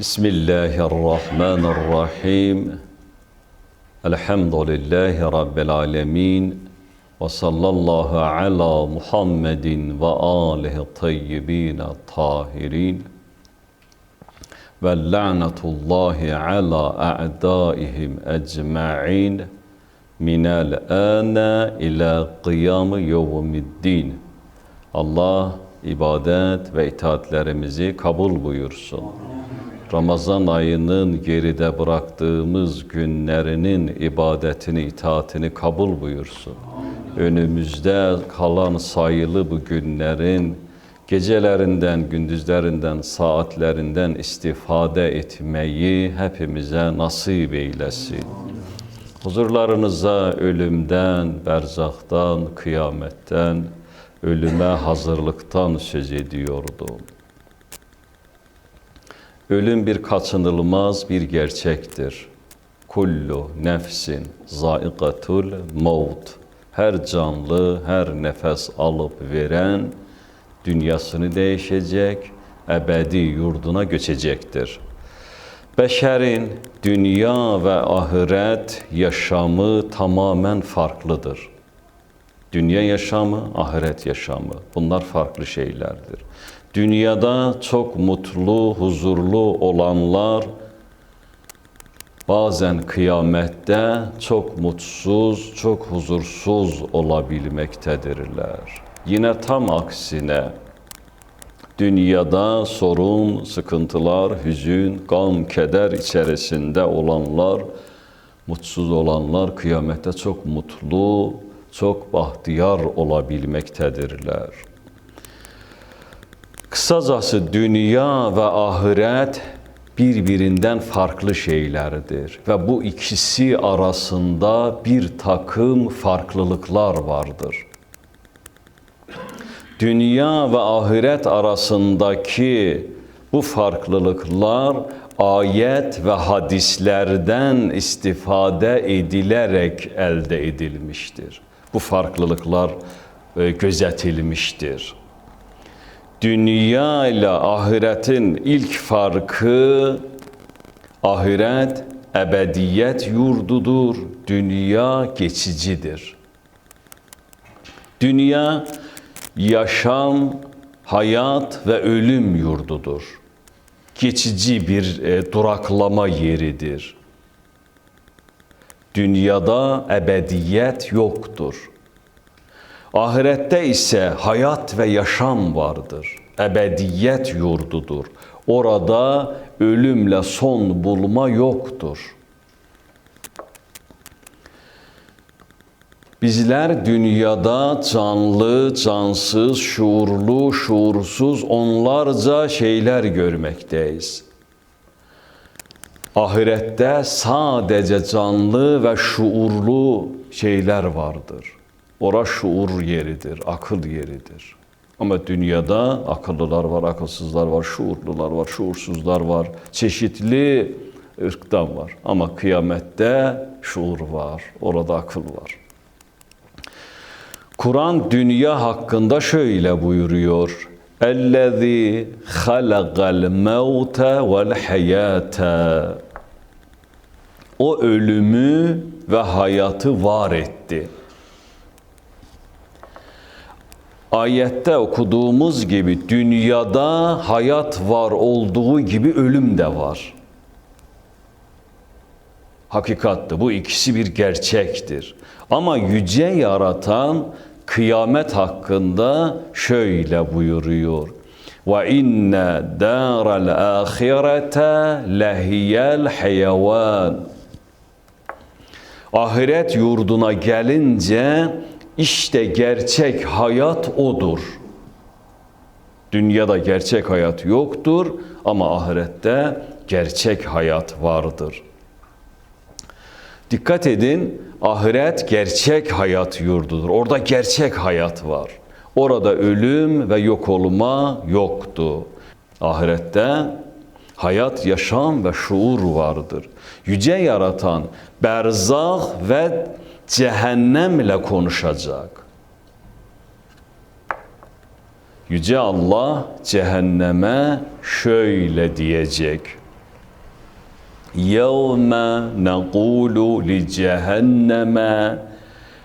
بسم الله الرحمن الرحيم الحمد لله رب العالمين وصلى الله على محمد وآله الطيبين الطاهرين ve la'natullahi ala a'daihim ecma'in minel ana ila kıyamı yevmiddin. Allah ibadet ve itaatlerimizi kabul buyursun. Ramazan ayının geride bıraktığımız günlerinin ibadetini, itaatini kabul buyursun. Önümüzde kalan sayılı bu günlerin gecelerinden, gündüzlerinden, saatlerinden istifade etmeyi hepimize nasip eylesin. Huzurlarınıza ölümden, berzaktan, kıyametten, ölüme hazırlıktan söz ediyordum. Ölüm bir kaçınılmaz bir gerçektir. Kullu nefsin zaikatul maut. Her canlı, her nefes alıp veren dünyasını değişecek, ebedi yurduna göçecektir. Beşerin dünya ve ahiret yaşamı tamamen farklıdır. Dünya yaşamı, ahiret yaşamı. Bunlar farklı şeylerdir. Dünyada çok mutlu, huzurlu olanlar bazen kıyamette çok mutsuz, çok huzursuz olabilmektedirler. Yine tam aksine dünyada sorun, sıkıntılar, hüzün, gam, keder içerisinde olanlar, mutsuz olanlar kıyamette çok mutlu, çok bahtiyar olabilmektedirler. Kısacası dünya ve ahiret birbirinden farklı şeylerdir ve bu ikisi arasında bir takım farklılıklar vardır. Dünya ve ahiret arasındaki bu farklılıklar ayet ve hadislerden istifade edilerek elde edilmiştir. Bu farklılıklar e, gözetilmiştir. Dünya ile ahiretin ilk farkı ahiret ebediyet yurdudur. Dünya geçicidir. Dünya yaşam, hayat ve ölüm yurdudur. Geçici bir e, duraklama yeridir. Dünyada ebediyet yoktur. Ahirette ise hayat ve yaşam vardır. Ebediyet yurdudur. Orada ölümle son bulma yoktur. Bizler dünyada canlı, cansız, şuurlu, şuursuz onlarca şeyler görmekteyiz. Ahirette sadece canlı ve şuurlu şeyler vardır. Ora şuur yeridir, akıl yeridir. Ama dünyada akıllılar var, akılsızlar var, şuurlular var, şuursuzlar var. Çeşitli ırktan var. Ama kıyamette şuur var, orada akıl var. Kur'an dünya hakkında şöyle buyuruyor. اَلَّذ۪ي خَلَقَ الْمَوْتَ وَالْحَيَاةَ O ölümü ve hayatı var etti. Ayette okuduğumuz gibi dünyada hayat var olduğu gibi ölüm de var. Hakikattı. Bu ikisi bir gerçektir. Ama yüce yaratan kıyamet hakkında şöyle buyuruyor. Ve inne daral ahirete lehiyel hayvan. Ahiret yurduna gelince işte gerçek hayat odur. Dünyada gerçek hayat yoktur ama ahirette gerçek hayat vardır. Dikkat edin, ahiret gerçek hayat yurdudur. Orada gerçek hayat var. Orada ölüm ve yok olma yoktu. Ahirette Hayat, yaşam ve şuur vardır. Yüce yaratan berzah ve cehennemle konuşacak. Yüce Allah cehenneme şöyle diyecek. يَوْمَ نَقُولُ لِجَهَنَّمَ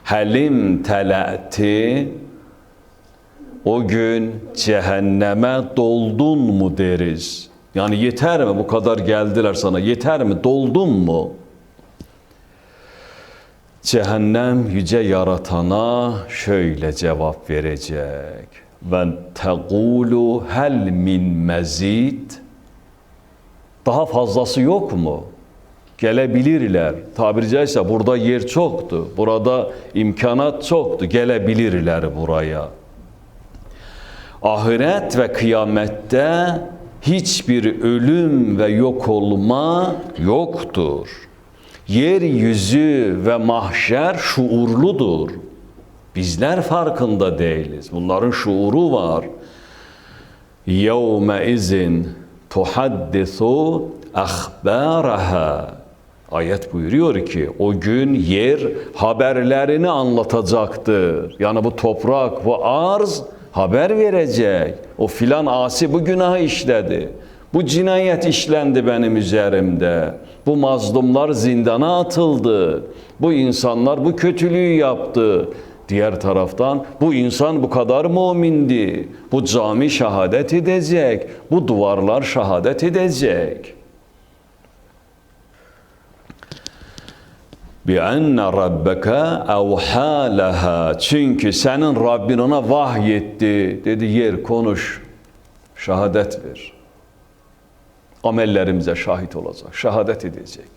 helim telati o gün cehenneme doldun mu deriz. Yani yeter mi bu kadar geldiler sana yeter mi doldun mu? Cehennem yüce yaratana şöyle cevap verecek. Ve tegulu hel min mezid daha fazlası yok mu? Gelebilirler. Tabiri caizse burada yer çoktu. Burada imkanat çoktu. Gelebilirler buraya. Ahiret ve kıyamette hiçbir ölüm ve yok olma yoktur. Yeryüzü ve mahşer şuurludur. Bizler farkında değiliz. Bunların şuuru var. Yevme izin tuhaddisu ahbaraha. Ayet buyuruyor ki o gün yer haberlerini anlatacaktır. Yani bu toprak, bu arz haber verecek. O filan asi bu günahı işledi. Bu cinayet işlendi benim üzerimde. Bu mazlumlar zindana atıldı. Bu insanlar bu kötülüğü yaptı. Diğer taraftan bu insan bu kadar mümindi. Bu cami şehadet edecek. Bu duvarlar şehadet edecek. Enne rabbeke evhâ leha. Çünkü senin Rabbin ona vahyetti. Dedi yer konuş. Şehadet ver. Amellerimize şahit olacak. Şehadet edecek.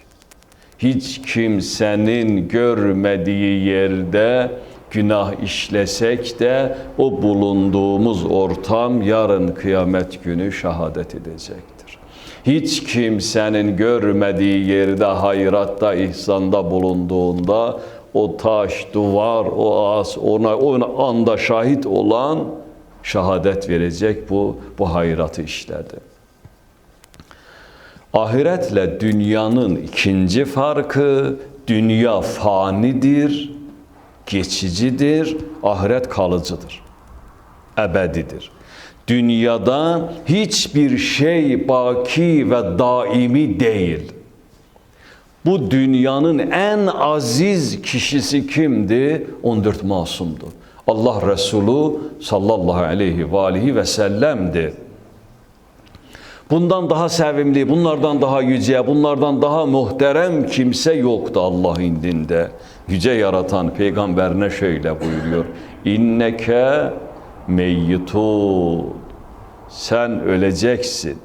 Hiç kimsenin görmediği yerde günah işlesek de o bulunduğumuz ortam yarın kıyamet günü şehadet edecektir. Hiç kimsenin görmediği yerde hayratta, ihsanda bulunduğunda o taş, duvar, o ağaç ona o anda şahit olan şehadet verecek bu bu hayratı işledi. Ahiretle dünyanın ikinci farkı dünya fanidir, geçicidir, ahiret kalıcıdır. Ebedidir. Dünyada hiçbir şey baki ve daimi değil. Bu dünyanın en aziz kişisi kimdi? 14 masumdu. Allah Resulü sallallahu aleyhi ve aleyhi ve sellem'di. Bundan daha sevimli, bunlardan daha yüce, bunlardan daha muhterem kimse yoktu Allah indinde. Yüce yaratan peygamberine şöyle buyuruyor. İnneke meyyitun. Sen öleceksin.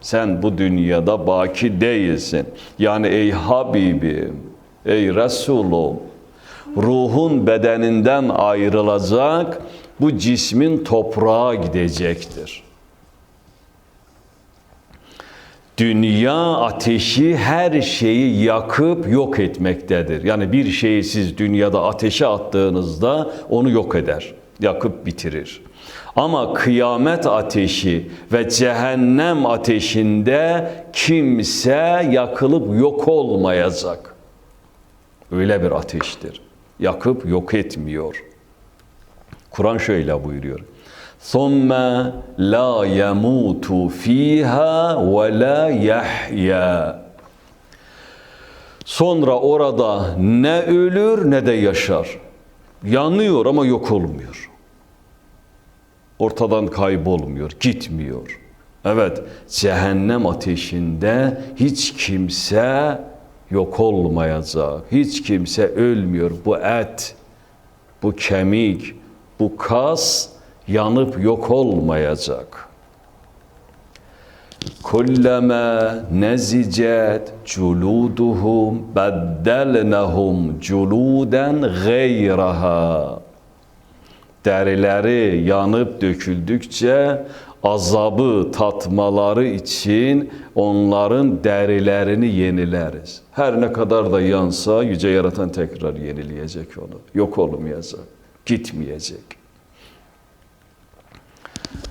Sen bu dünyada baki değilsin. Yani ey Habibim, ey Resulum, ruhun bedeninden ayrılacak, bu cismin toprağa gidecektir. Dünya ateşi her şeyi yakıp yok etmektedir. Yani bir şeyi siz dünyada ateşe attığınızda onu yok eder, yakıp bitirir. Ama kıyamet ateşi ve cehennem ateşinde kimse yakılıp yok olmayacak. Öyle bir ateştir. Yakıp yok etmiyor. Kur'an şöyle buyuruyor. Sonra la yamutu fiha ve la. Sonra orada ne ölür ne de yaşar. Yanıyor ama yok olmuyor. Ortadan kaybolmuyor, gitmiyor. Evet, cehennem ateşinde hiç kimse yok olmayacak. Hiç kimse ölmüyor. Bu et, bu kemik, bu kas yanıp yok olmayacak. Kullama nezicet culuduhum beddelnahum culuden gayraha. Derileri yanıp döküldükçe azabı tatmaları için onların derilerini yenileriz. Her ne kadar da yansa yüce yaratan tekrar yenileyecek onu. Yok olmayacak, gitmeyecek.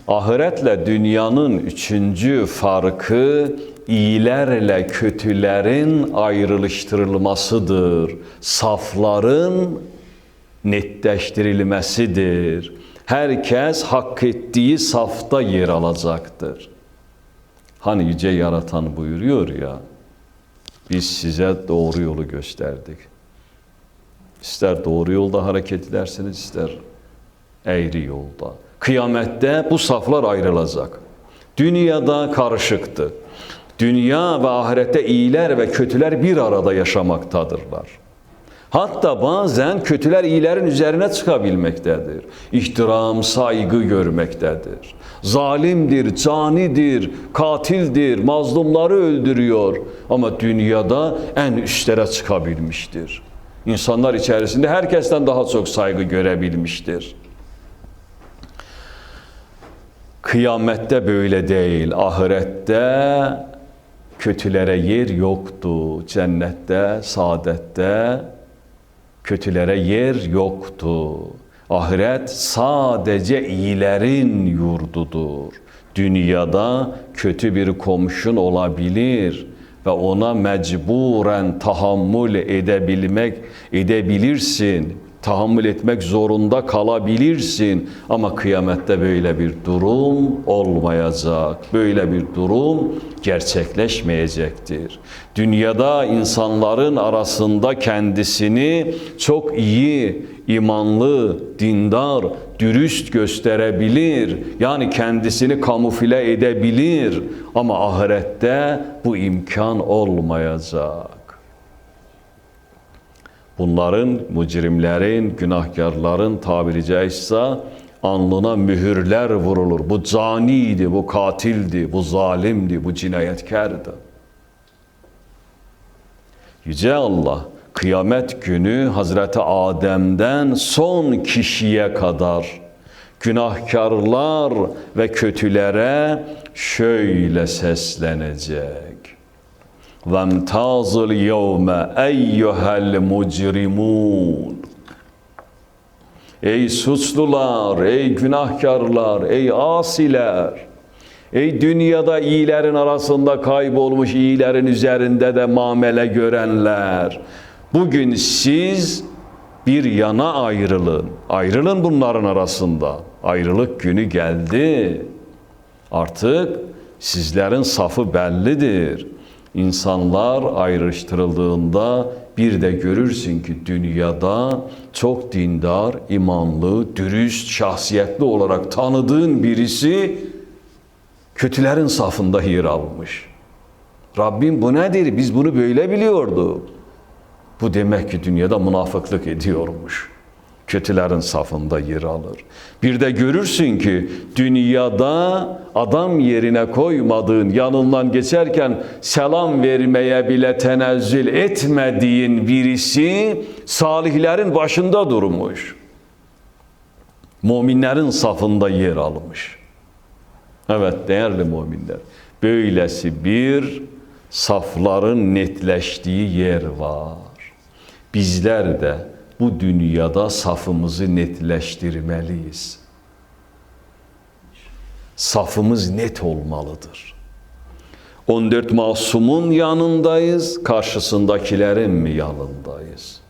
Ahiretle dünyanın üçüncü farkı iyilerle kötülerin ayrılıştırılmasıdır. Safların netleştirilmesidir. Herkes hak ettiği safta yer alacaktır. Hani yüce yaratan buyuruyor ya, biz size doğru yolu gösterdik. İster doğru yolda hareket edersiniz, ister eğri yolda. Kıyamette bu saflar ayrılacak. Dünyada karışıktı. Dünya ve ahirette iyiler ve kötüler bir arada yaşamaktadırlar. Hatta bazen kötüler iyilerin üzerine çıkabilmektedir. İhtiram, saygı görmektedir. Zalimdir, canidir, katildir, mazlumları öldürüyor. Ama dünyada en üstlere çıkabilmiştir. İnsanlar içerisinde herkesten daha çok saygı görebilmiştir. Kıyamette böyle değil. Ahirette kötülere yer yoktu. Cennette, saadette kötülere yer yoktu. Ahiret sadece iyilerin yurdudur. Dünyada kötü bir komşun olabilir ve ona mecburen tahammül edebilmek edebilirsin. Tahammül etmek zorunda kalabilirsin ama kıyamette böyle bir durum olmayacak. Böyle bir durum gerçekleşmeyecektir. Dünyada insanların arasında kendisini çok iyi, imanlı, dindar, dürüst gösterebilir. Yani kendisini kamufle edebilir ama ahirette bu imkan olmayacak. Bunların, mücrimlerin, günahkarların tabiri caizse alnına mühürler vurulur. Bu caniydi, bu katildi, bu zalimdi, bu cinayetkardı. Yüce Allah kıyamet günü Hazreti Adem'den son kişiye kadar günahkarlar ve kötülere şöyle seslenecek. وَامْتَازُ الْيَوْمَ اَيُّهَا الْمُجْرِمُونَ Ey suçlular, ey günahkarlar, ey asiler, ey dünyada iyilerin arasında kaybolmuş iyilerin üzerinde de muamele görenler, bugün siz bir yana ayrılın, ayrılın bunların arasında. Ayrılık günü geldi. Artık sizlerin safı bellidir. İnsanlar ayrıştırıldığında bir de görürsün ki dünyada çok dindar, imanlı, dürüst, şahsiyetli olarak tanıdığın birisi kötülerin safında yer almış. Rabbim bu nedir? Biz bunu böyle biliyorduk. Bu demek ki dünyada münafıklık ediyormuş. Kötülerin safında yer alır. Bir de görürsün ki dünyada adam yerine koymadığın, yanından geçerken selam vermeye bile tenezzül etmediğin birisi salihlerin başında durmuş. Müminlerin safında yer almış. Evet değerli müminler, böylesi bir safların netleştiği yer var. Bizler de bu dünyada safımızı netleştirmeliyiz. Safımız net olmalıdır. 14 masumun yanındayız, karşısındakilerin mi yanındayız?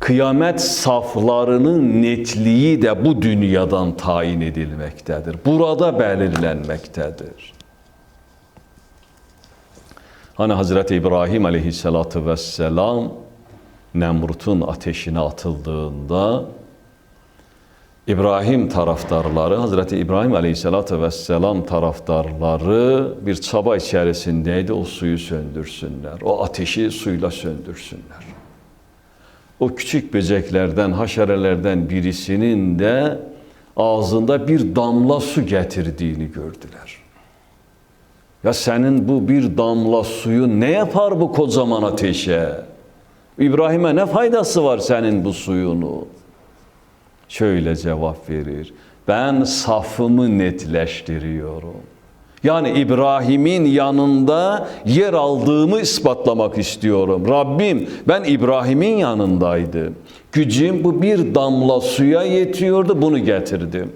Kıyamet saflarının netliği de bu dünyadan tayin edilmektedir. Burada belirlenmektedir. Hani Hazreti İbrahim aleyhissalatu vesselam Nemrut'un ateşine atıldığında İbrahim taraftarları, Hazreti İbrahim Aleyhisselatü Vesselam taraftarları bir çaba içerisindeydi o suyu söndürsünler. O ateşi suyla söndürsünler. O küçük böceklerden, haşerelerden birisinin de ağzında bir damla su getirdiğini gördüler. Ya senin bu bir damla suyu ne yapar bu kocaman ateşe? İbrahim'e ne faydası var senin bu suyunu? Şöyle cevap verir. Ben safımı netleştiriyorum. Yani İbrahim'in yanında yer aldığımı ispatlamak istiyorum. Rabbim ben İbrahim'in yanındaydım. Gücüm bu bir damla suya yetiyordu bunu getirdim.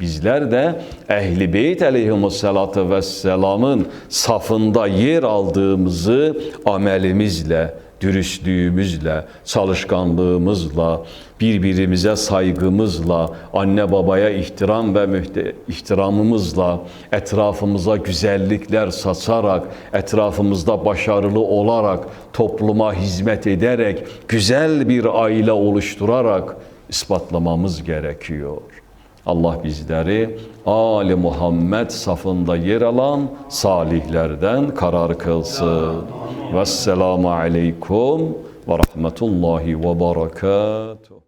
Bizler de Ehl-i Beyt aleyhimussalatu vesselamın safında yer aldığımızı amelimizle, dürüstlüğümüzle, çalışkanlığımızla, birbirimize saygımızla, anne babaya ihtiram ve ihtiramımızla, etrafımıza güzellikler saçarak, etrafımızda başarılı olarak, topluma hizmet ederek, güzel bir aile oluşturarak ispatlamamız gerekiyor. Allah bizleri Ali Muhammed safında yer alan salihlerden karar kılsın. Vesselamu aleykum ve rahmetullahi ve berekatuhu.